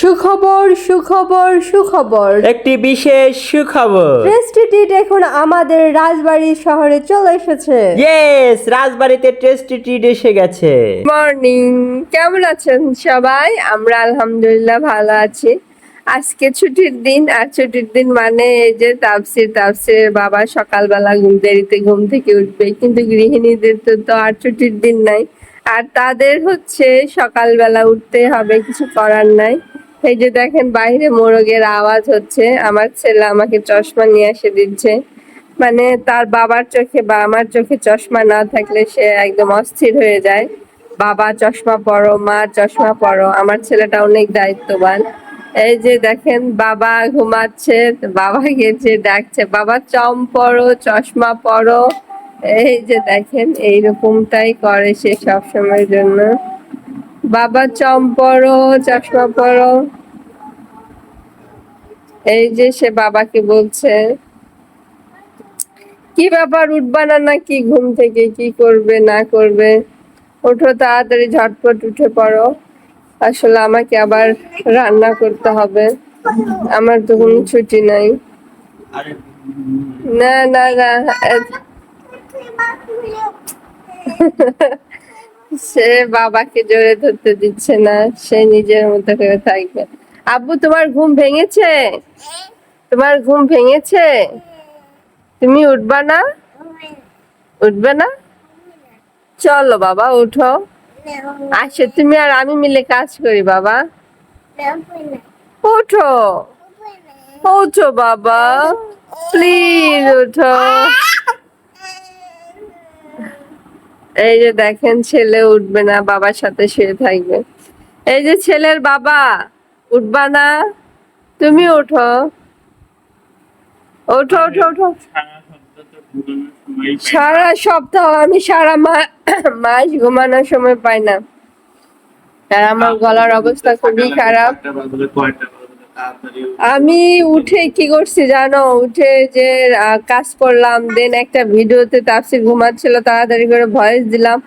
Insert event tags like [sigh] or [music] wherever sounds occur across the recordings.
সুখবর সুখবর সুখবর। একটি বিশেষ সুখবর। টেস্টিটিট এখন আমাদের রাজবাড়ি শহরে চলে এসেছে। ইয়েস রাজবাড়িতে টেস্টি ট্রিট এসে গেছে। মর্নিং কেমন আছেন সবাই? আমরা আলহামদুলিল্লাহ ভালো আছি। আজকে ছুটির দিন আর ছুটির দিন মানে এই যে তাপসির তাপসির বাবা সকালবেলা ঘুম দেরিতে ঘুম থেকে উঠবে কিন্তু গৃহিণীদের তো তো আর ছুটির দিন নাই। আর তাদের হচ্ছে সকালবেলা উঠতে হবে কিছু করার নাই। এই যে দেখেন, বাইরে মোরগের আওয়াজ হচ্ছে। আমার ছেলে আমাকে চশমা নিয়ে এসে দিচ্ছে। মানে তার বাবার চোখে বা আমার চোখে চশমা না থাকলে সে একদম অস্থির হয়ে যায়। বাবা, চশমা পরো, মা, চশমা পরো। আমার ছেলেটা অনেক দায়িত্ববান। এই যে দেখেন, বাবা ঘুমাচ্ছে, বাবা গেছে, ডাকছে, বাবা, চম পরো, চশমা পরো। এই যে দেখেন, এইরকমটাই করে সে সবসময়ের জন্য। বাবা চম পরো চশমা পরো এই যে সে বাবাকে বলছে, কি ব্যাপার, উঠবা না নাকি? ঘুম থেকে কি করবে, না করবে? ওঠো তাড়াতাড়ি, ঝটপট উঠে পড়ো। আসলে আমাকে আবার রান্না করতে হবে। আমার তো কোনো ছুটি নাই। না না না সে বাবাকে জোরে ধরতে দিচ্ছে না, সে নিজের মতো করে থাকবে। আব্বু, তোমার ঘুম ভেঙেছে? তোমার ঘুম ভেঙেছে? তুমি উঠবা না? উঠবে না? চলো বাবা, উঠো। আসো, তুমি আর আমি মিলে কাজ করি বাবা। ওঠো ওঠো বাবা। প্লিজ ওঠো এই যে দেখেন ছেলে উঠবে না, বাবার সাথে শুয়ে থাকবে। এই যে ছেলের বাবা, উঠবা না? তুমি ওঠো। ওঠো ওঠো ওঠো। সারা সপ্তাহ আমি সারা মাস ঘুমানোর সময় পাই না। আর আমার গলার অবস্থা খুবই খারাপ। আমি উঠে কি করছি জানো? উঠে যে কাজ করলাম দেন একটা ভিডিওতে তাপসি ঘুমাচ্ছিল, তাড়াতাড়ি করে ভয়েস দিলাম।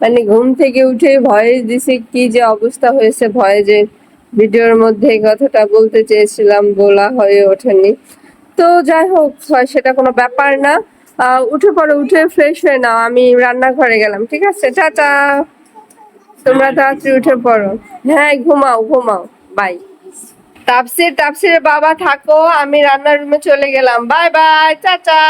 মানে ঘুম থেকে উঠে ভয়েস দিছি, কি যে অবস্থা হয়েছে ভয়েসে ভিডিওর মধ্যে কথাটা বলতে চেয়েছিলাম, বলা হয়ে ওঠেনি। তো যাই হোক সেটা কোনো ব্যাপার না। উঠে পড়ো, উঠে ফ্রেশ হয়ে নাও, আমি রান্নাঘরে গেলাম, ঠিক আছে? টাটা! তোমরা তাড়াতাড়ি উঠে পড়ো। হ্যাঁ ঘুমাও ঘুমাও বাই তাপসির তাপসির বাবা, থাকো, আমি রান্নার রুমে চলে গেলাম। বাই বাই চাচা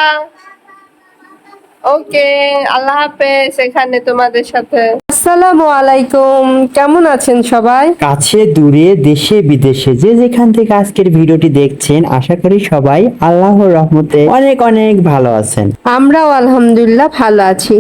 ওকে আল্লাহ হাফেজ, এখানে তোমাদের সাথে। আসসালামু আলাইকুম। কেমন আছেন সবাই? কাছে দূরে দেশে বিদেশে যে যেখান থেকে আজকের ভিডিওটি দেখছেন আশা করি সবাই আল্লাহর রহমতে অনেক অনেক ভালো আছেন। আমরাও আলহামদুলিল্লাহ ভালো আছি।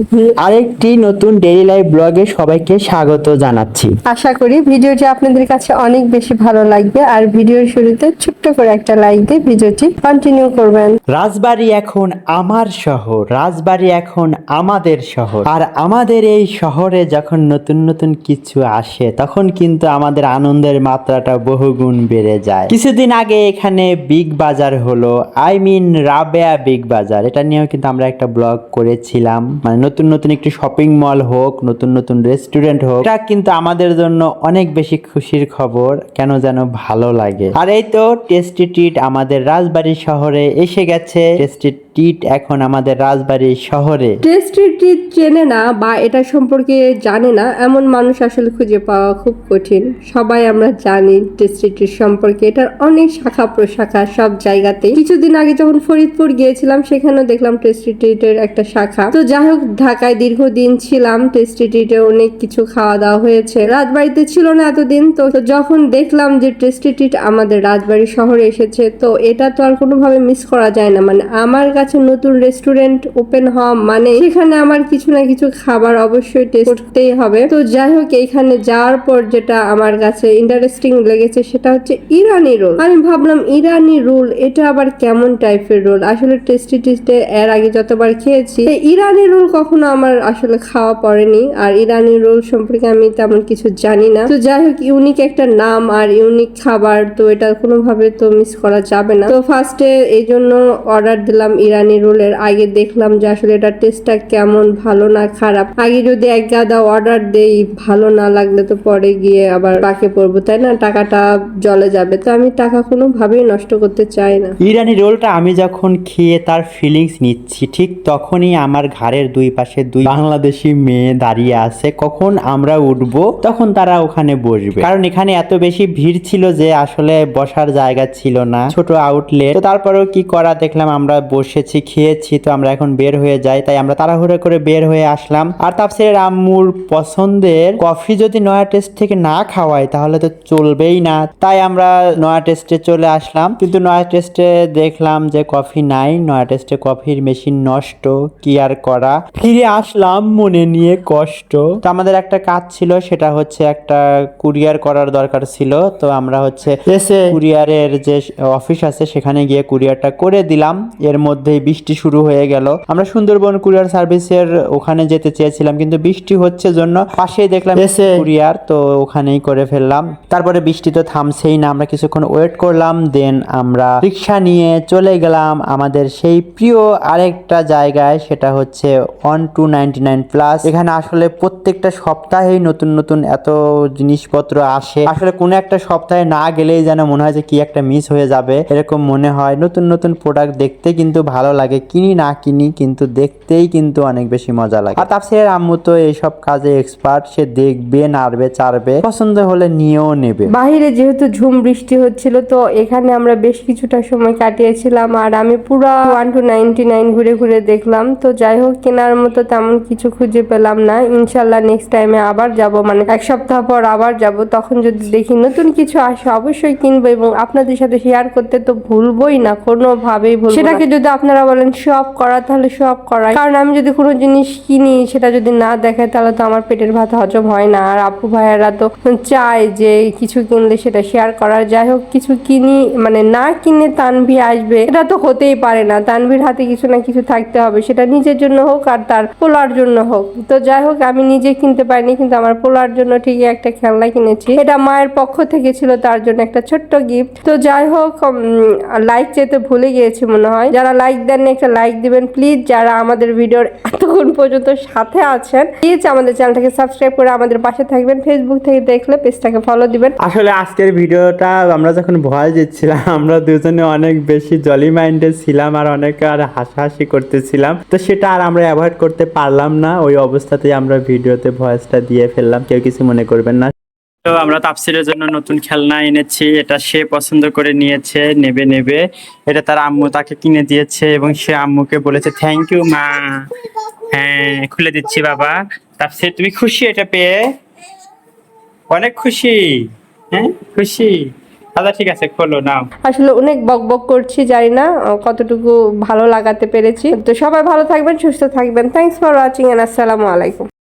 আরেকটি নতুন ডেইলি লাইফ ব্লগে সবাইকে স্বাগত জানাচ্ছি। আশা করি ভিডিওটি আপনাদের কাছে অনেক বেশি ভালো লাগবে আর ভিডিওর শুরুতে ছোট্ট করে একটা লাইক দিয়ে ভিডিওটি কন্টিনিউ করবেন। রাজবাড়ি এখন আমার শহর রাজবাড়ি এখন আমাদের শহর। আর আমাদের এই শহরে যখন নতুন নতুন কিছু আসে, তখন কিন্তু আমাদের আনন্দের মাত্রাটা বহুগুণ বেড়ে যায়। কিছুদিন আগে এখানে বিগ বাজার হলো, আই মিন রাবেয়া বিগ বাজার। এটা নিয়েও কিন্তু আমরা একটা ব্লগ করেছিলাম। মানে নতুন নতুন একটি শপিং মল হোক, নতুন নতুন রেস্টুরেন্ট হোক, এটা কিন্তু আমাদের জন্য অনেক বেশি খুশির খবর, কেন যেন ভালো লাগে। আর এই তো টেস্টি ট্রিট আমাদের রাজবাড়ি শহরে এসে গেছে। টেস্টি ট্রিট এখন আমাদের রাজবাড়ি শহরে। টেস্টিটি চেনে না বা এটা সম্পর্কে জানে না, এমন মানুষ আসলে খুঁজে পাওয়া খুব কঠিন। সবাই আমরা জানি টেস্টিটির সম্পর্কে। এটার অনেক শাখা প্রশাখা সব জায়গাতে কিছুদিন আগে যখন ফরিদপুর গিয়েছিলাম, সেখানেও দেখলাম টেস্টিটির একটা শাখা। তো যাই হোক, ঢাকায় দীর্ঘদিন ছিলাম টেস্টিটিতে অনেক কিছু খাওয়া দাওয়া হয়েছে। রাজবাড়িতে ছিল না এতদিন, তো যখন দেখলাম যে টেস্টিটিট আমাদের রাজবাড়ি শহরে এসেছে, তো এটা তো আর কোনোভাবে মিস করা যায় না। মানে আমার কাছে নতুন রেস্টুরেন্ট ওপেন হওয়া মানে সেখানে আমার কিছু না কিছু খাবার অবশ্যই টেস্ট করতেই হবে। তো যাই হোক, এইখানে যাওয়ার পর যেটা আমার কাছে ইন্টারেস্টিং লেগেছে সেটা হচ্ছে ইরানি রোল। আমি ভাবলাম, ইরানি রোল, এটা আবার কেমন টাইপের রোল? আসলে টেস্টি টেস্টে এর আগে যতবার খেয়েছি ইরানি রোল কখনো আমার আসলে খাওয়া পড়েনি। আর ইরানি রোল সম্পর্কে আমি তেমন কিছু জানি না। তো যাই হোক ইউনিক একটা নাম আর ইউনিক খাবার, তো এটা কোনোভাবে তো মিস করা যাবে না। তো ফার্স্টে এই জন্য অর্ডার দিলাম ইরানি রোলের আগে দেখলাম যে আসলে এটা টেস্টটা কেমন, ভালো না খারাপ। আগে যদি এক গাদা অর্ডার দেই, ভালো না লাগলে তো পরে গিয়ে আবার বাকি পড়ব তাই না? টাকাটা জলে যাবে। তো আমি টাকা কোনোভাবেই নষ্ট করতে চাই না। ইরানি রোলটা আমি যখন খেয়ে তার ফিলিংস নিচ্ছি, ঠিক তখনই আমার ঘাড়ের দুই পাশে দুই বাংলাদেশি মেয়ে দাঁড়িয়ে আছে। কখন আমরা উঠব, তখন তারা ওখানে বসবে। কারণ এখানে এত বেশি ভিড় ছিল যে আসলে বসার জায়গা ছিল না, ছোট আউটলেট তো তারপরেও কি করা, দেখলাম আমরা বসেছি খেয়েছি তো আমরা এখন বের হয়ে যাই। তাই আমরা তাড়াহুড়ো করে বের হয়ে আসলাম। আর তাপসের আম্মুর পছন্দের কফি যদি নয়া টেস্ট থেকে না খাওয়াই তাহলে তো চলবেই না। তাই আমরা নয়া টেস্টে চলে আসলাম। কিন্তু নয়া টেস্টে দেখলাম যে কফি নাই। নয়া টেস্টে কফির মেশিন নষ্ট। কি আর করা? ফিরে আসলাম মনে নিয়ে কষ্ট। তো আমাদের একটা কাজ ছিল সেটা হচ্ছে একটা কুরিয়ার করার দরকার ছিল। তো আমরা হচ্ছে কুরিয়ারের যে অফিস আছে সেখানে গিয়ে কুরিয়ারটা করে দিলাম। এর মধ্যেই বৃষ্টি শুরু হয়ে গেল। আমরা সুন্দরবন কুরিয়ার সার্ভিসের ওখানে যেতে চেয়েছিলাম কিন্তু বৃষ্টি হচ্ছে জন্য পাশেই দেখলাম এসে কুরিয়ার তো ওখানেই করে ফেললাম। তারপরে বৃষ্টি তো থামছেই না আমরা কিছুক্ষণ ওয়েট করলাম দেন আমরা রিক্সা নিয়ে চলে গেলাম আমাদের সেই প্রিয় আরেকটা জায়গায় সেটা হচ্ছে one two ninety nine plus. এখানে আসলে প্রত্যেকটা সপ্তাহেই নতুন নতুন এত জিনিসপত্র আসে। আসলে কোনো একটা সপ্তাহে না গেলেই যেন মনে হয় যে কি একটা মিস হয়ে যাবে এরকম মনে হয়। নতুন নতুন প্রোডাক্ট দেখতে কিন্তু ভালো লাগে কিনি না কিনি কিন্তু দেখতেই কিন্তু অনেক বেশি মজা লাগে। আর তাপসের আম্মু তো এইসব কাজে এক্সপার্ট সে দেখবে নাড়বে চাড়বে পছন্দ হলে নিয়েও নেবে। বাহিরে যেহেতু ঝুম বৃষ্টি হচ্ছিল তো এখানে আমরা বেশ কিছুটা সময় কাটিয়েছিলাম আর আমি পুরো ওয়ান টু নাইনটি নাইন ঘুরে ঘুরে দেখলাম। তো যাই হোক কেনার মতো তেমন কিছু খুঁজে পেলাম না। ইনশাল্লাহ নেক্সট টাইমে আবার যাব মানে এক সপ্তাহ পর আবার যাব। তখন যদি দেখি নতুন কিছু আসে অবশ্যই কিনবো এবং আপনাদের সাথে শেয়ার করতে তো ভুলবোই না কোনোভাবেই ভুলবো সেটাকে যদি আপনারা বলেন শপ করা, তাহলে শপ করা কারণ আমি যদি কোনো জিনিস কিনি, সেটা যদি না দেখায় তাহলে তো আমার পেটের ভাত হজম হয় না। আর আপু ভাইয়ারা তো চায় যে কিছু কিনলে সেটা শেয়ার করার যাই হোক, কিছু কিনি মানে না কিনে তানভি আসবে এটা তো হতেই পারে না। তানভির হাতে কিছু না কিছু থাকতে হবে, সেটা নিজের জন্য হোক আর তার পোলার জন্য হোক। তো যাই হোক, আমি নিজে কিনতে পারিনি, কিন্তু আমার পোলার জন্য ঠিকই একটা খেলনা কিনেছি। এটা মায়ের পক্ষ থেকে ছিল, তার জন্য একটা ছোট্ট গিফট তো যাই হোক লাইক যেতে ভুলে গিয়েছি মনে হয়। যারা লাইক দেন একটা লাইক দিবেন প্লিজ যারা আমাদের ভিডিওর এতক্ষণ পর্যন্ত সাথে আছেন প্লিজ আমাদের চ্যানেলটাকে সাবস্ক্রাইব করে আমাদের পাশে থাকবেন ফেসবুক থেকে দেখলে পেজটাকে ফলো দিবেন। আসলে আজকের ভিডিওটা আমরা যখন ভয় দিচ্ছিলাম, [laughs] আমরা দুজনে অনেক বেশি জলি মাইন্ডেড ছিলাম আর অনেক আর হাসাহাসি করতেছিলাম। তো সেটা আর আমরা অ্যাভয়েড করতে পারলাম না, ওই অবস্থাতেই আমরা ভিডিওতে ভয়েসটা দিয়ে ফেললাম, কেউ কিছু মনে করবেন না। তো আমরা তাপসিরের জন্য নতুন খেলনা এনেছি। এটা সে পছন্দ করে নিয়েছে, নেবে নেবে। এটা তার আম্মু তাকে কিনে দিয়েছে এবং সে আম্মুকে বলেছে থ্যাংক ইউ মা। হ্যাঁ খুলে দিচ্ছি, বাবা। তাপসির তুমি খুশি এটা পেয়ে? অনেক খুশি। হ্যাঁ খুশি। আচ্ছা ঠিক আছে, খোলো, নাও। আসলে অনেক বক বক করছি, জানি না কতটুকু ভালো লাগাতে পেরেছি। তো সবাই ভালো থাকবেন, সুস্থ থাকবেন। থ্যাংকস ফর ওয়াচিং এন্ড আসসালামু আলাইকুম।